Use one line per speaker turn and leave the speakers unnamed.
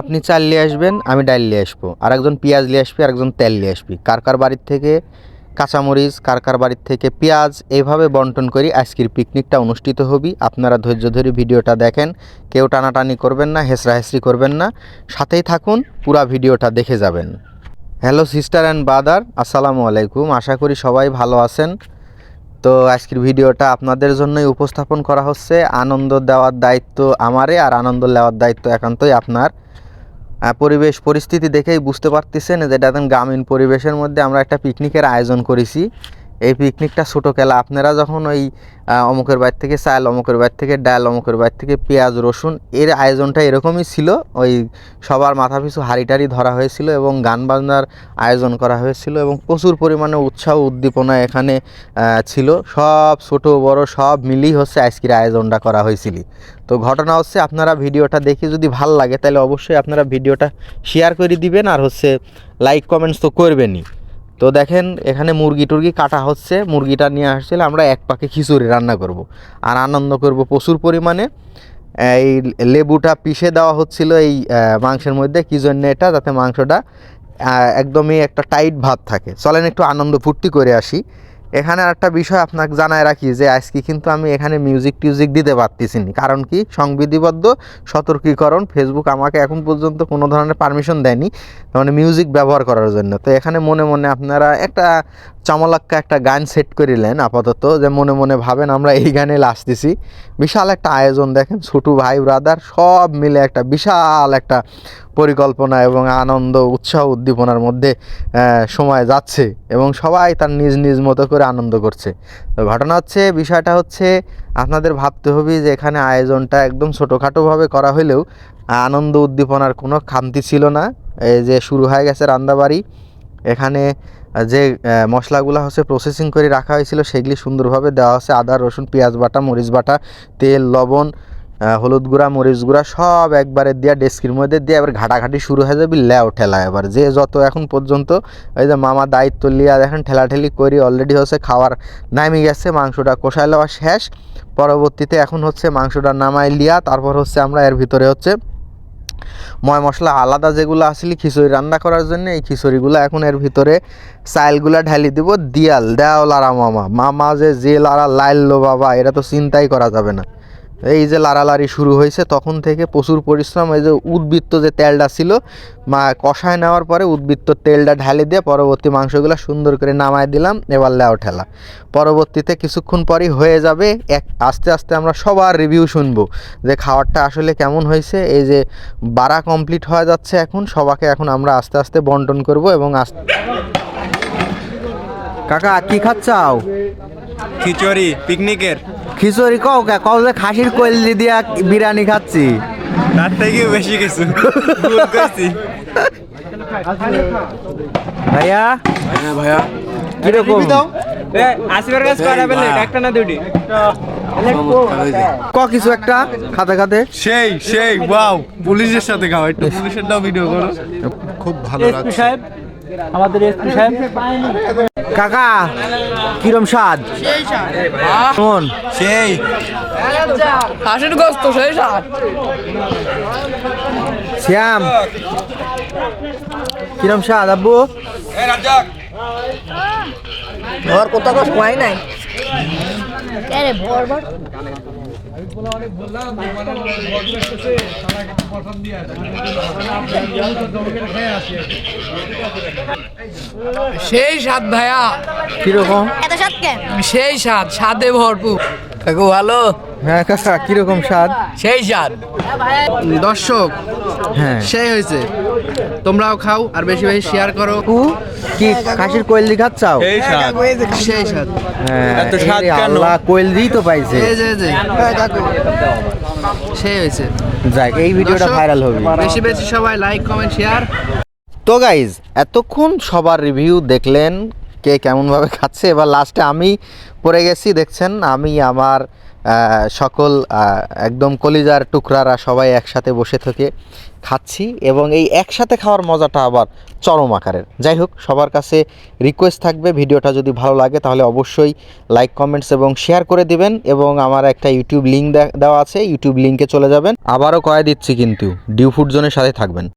আপনি চাল নিয়ে আসবেন, আমি ডাল নিয়ে আসব। আর একজন পেঁয়াজ নিয়ে আসবি আর একজন তেল নিয়ে আসবি। কার কার বাড়ির থেকে কাঁচামরিচ, কার কার বাড়ির থেকে পেঁয়াজ এইভাবে বন্টন করি আজকের পিকনিকটা অনুষ্ঠিত হবি। আপনারা ধৈর্য ধরে ভিডিওটা দেখেন। কেউ টানাটানি করবেন না হেসরা হেসরি করবেন না। সাথেই থাকুন, পুরা ভিডিওটা দেখে যাবেন। হ্যালো, সিস্টার অ্যান্ড ব্রাদার, আসসালামু আলাইকুম। আশা করি সবাই ভালো আছেন। তো আজকের ভিডিওটা আপনাদের জন্যই উপস্থাপন করা হচ্ছে। আনন্দ দেওয়ার দায়িত্ব আমারে, আর আনন্দ নেওয়ার দায়িত্ব একান্তই আপনার। পরিবেশ পরিস্থিতি দেখেই বুঝতে পারতেছেন যে এটা গ্রামীণ পরিবেশের মধ্যে আমরা একটা পিকনিকের আয়োজন করেছি। এই পিকনিকটা ছোটো খেলা। আপনারা যখন ওই অমুকের বাড়ি থেকে চাল, অমুকের বাড়ি থেকে ডাল, অমুকের বাড়ি থেকে পেঁয়াজ, রসুন, এর আয়োজনটা এরকমই ছিল। ওই সবার মাথা পিছু হাঁড়ি টাড়ি ধরা হয়েছিল এবং গান বাজনার আয়োজন করা হয়েছিল এবং প্রচুর পরিমাণে উৎসাহ উদ্দীপনা এখানে ছিল। সব ছোট, বড়, সব মিলিয়ে হচ্ছে আজকের আয়োজনটা করা হয়েছিল। তো ঘটনা হচ্ছে আপনারা ভিডিওটা দেখে যদি ভালো লাগে, তাহলে অবশ্যই আপনারা ভিডিওটা শেয়ার করে দিবেন আর হচ্ছে লাইক কমেন্টস তো করবেনই। তো দেখেন, এখানে মুরগি টুরগি কাটা হচ্ছে। মুরগিটা নিয়ে আসছিল আমরা এক পাকে খিচুড়ি রান্না করব। আর আনন্দ করব প্রচুর পরিমাণে। এই লেবুটা পিষে দেওয়া হচ্ছিল এই মাংসের মধ্যে। কী জন্য এটা? যাতে মাংসটা একদমই একটা টাইট ভাব থাকে। চলেন একটু আনন্দ ফুর্তি করে আসি। এখানে একটা বিষয় আপনাকে জানায় রাখি যে আজকে কিন্তু আমি এখানে মিউজিক টিউজিক দিতে পারতেছি না। কারণ কি? সংবিধিবদ্ধ, সতর্কীকরণ ফেসবুক আমাকে এখন পর্যন্ত কোনো ধরনের পারমিশন দেয়নি মানে মিউজিক ব্যবহার করার জন্য। তো এখানে মনে মনে আপনারা একটা চামলাক্কা একটা গান সেট করিলেন আপাতত, যে মনে মনে ভাবেন আমরা এই গানে আসতেছি বিশাল একটা আয়োজন দেখেন, ছোটো ভাই ব্রাদার সব মিলে একটা বিশাল একটা পরিকল্পনা এবং আনন্দ, উৎসাহ উদ্দীপনার মধ্যে সময় যাচ্ছে এবং সবাই তার নিজ নিজ মতো করে আনন্দ করছে। তো ঘটনা হচ্ছে, বিষয়টা হচ্ছে, আপনাদের ভাবতে হবে যে এখানে আয়োজনটা একদম ছোটোখাটোভাবে করা হলেও আনন্দ উদ্দীপনার কোনো খামতি ছিল না। এই যে শুরু হয়ে গেছে রান্নাবাড়ি এখানে যে মশলাগুলো হচ্ছে প্রসেসিং করে রাখা হয়েছিল, সেগুলি সুন্দরভাবে দেওয়া হচ্ছে আদা, রসুন, পেঁয়াজ বাটা, মরিচ বাটা, তেল, লবণ হলুদ গুঁড়া, মরিচ গুঁড়া সব একবারে দিয়া ডেস্কির মধ্যে দিয়ে এবার ঘাটাঘাটি শুরু হয়ে যাবে লেও ঠেলা এবার। যে যত এখন পর্যন্ত ওই যে মামা দায়িত্ব লিয়া দেখেন ঠেলাঠেলি করি অলরেডি হচ্ছে খাওয়ার নামে গেছে, মাংসটা কষায় লওয়া শেষ। পরবর্তীতে এখন হচ্ছে মাংসটা নামাই লিয়া, তারপর হচ্ছে আমরা এর ভিতরে হচ্ছে ময় মশলা আলাদা যেগুলো আসলে খিচুড়ি রান্না করার জন্য, এই খিচুড়িগুলো এখন এর ভিতরে চাইলগুলা ঢালি দিব, দিয়াল দেও লারা মামা মামা যে যে লারা লাইলো বাবা এটা তো চিন্তাই করা যাবে না। এই যে লারালারি শুরু হয়েছে, তখন থেকে প্রচুর পরিশ্রম, এই যে উদ্বৃত্ত যে তেলটা ছিল, মা কষায় নেওয়ার পরে উদ্বৃত্ত তেলটা ঢালি দিয়ে পরবর্তী মাংসগুলো সুন্দর করে নামায় দিলাম, এবার লেও ঠেলা। পরবর্তীতে কিছুক্ষণ পরই হয়ে যাবে, এক আস্তে আস্তে আমরা সবার রিভিউ শুনব যে খাবারটা আসলে কেমন হয়েছে। এই যে বাড়া কমপ্লিট হয়ে যাচ্ছে এখন, সবাকে এখন আমরা আস্তে আস্তে বন্টন করব এবং আস্তে কাকা, কি খাচ্ছাও?
খিচুড়ি পিকনিকের
খিচুড়ি কও কে? কও যে খাসির কইলি দিয়া বিরিয়ানি খাচ্ছি।
তার থেকে বেশি কিছু। ভুল করছি
ভাইয়া?
হ্যাঁ ভাইয়া।
কীরকম
আসিবার কাজ করা একটা না দুটি
ক কিছু একটা? খাতে খাতে
সেই সেই ওয়াও পুলিশের সাথে একটু ভিডিও করো। খুব ভালো
সাহেব আমাদের এসপি সাহেব।
কাকা কিরম স্বাদ? কেমন?
সেই।
হাঁসের গোস্ত সেই স্বাদ।
শ্যাম কিরম স্বাদ আব্বু?
ঘর কোথাও কষ্ট হয় নাই? আরে ভর ভর সেই স্বাদ ভাইয়া।
কীরকম?
এত স্বাদ কেন সেই স্বাদ স্বাদে ভরপুর। কাকু ভালো?
হ্যাঁ কাকা কীরকম স্বাদ?
সেই স্বাদ।
দর্শক
হ্যাঁ।
সেই হয়েছে। তোমরাও খাও আর বেশি বেশি শেয়ার করো।
কু কি খাসির কোয়েল খাচ্ছাও
সেই স্বাদ।
সেই স্বাদ।
হ্যাঁ
এত স্বাদ কেন?
আল্লাহ কোয়েল দিই তো পাইছে।
এই যে যে। সেই হয়েছে।
যাক এই ভিডিওটা ভাইরাল হবে।
বেশি বেশি সবাই লাইক কমেন্ট শেয়ার
তো গাইজ এতক্ষণ সবার রিভিউ দেখলেন কে কেমনভাবে খাচ্ছে। এবার লাস্টে আমি পড়ে গেছি, দেখছেন? আমি আমার সকল একদম কলিজার টুকরারা সবাই একসাথে বসে থেকে খাচ্ছি এবং এই একসাথে খাওয়ার মজাটা আবার চরম আকারের। যাই হোক, সবার কাছে রিকোয়েস্ট থাকবে, ভিডিওটা যদি ভালো লাগে তাহলে অবশ্যই লাইক কমেন্টস এবং শেয়ার করে দিবেন এবং আমার একটা ইউটিউব লিঙ্ক দেওয়া আছে ইউটিউব লিঙ্কে চলে যাবেন। আবারও কয়ে দিচ্ছি কিন্তু ডিউ ফুড জোনের সাথে থাকবেন।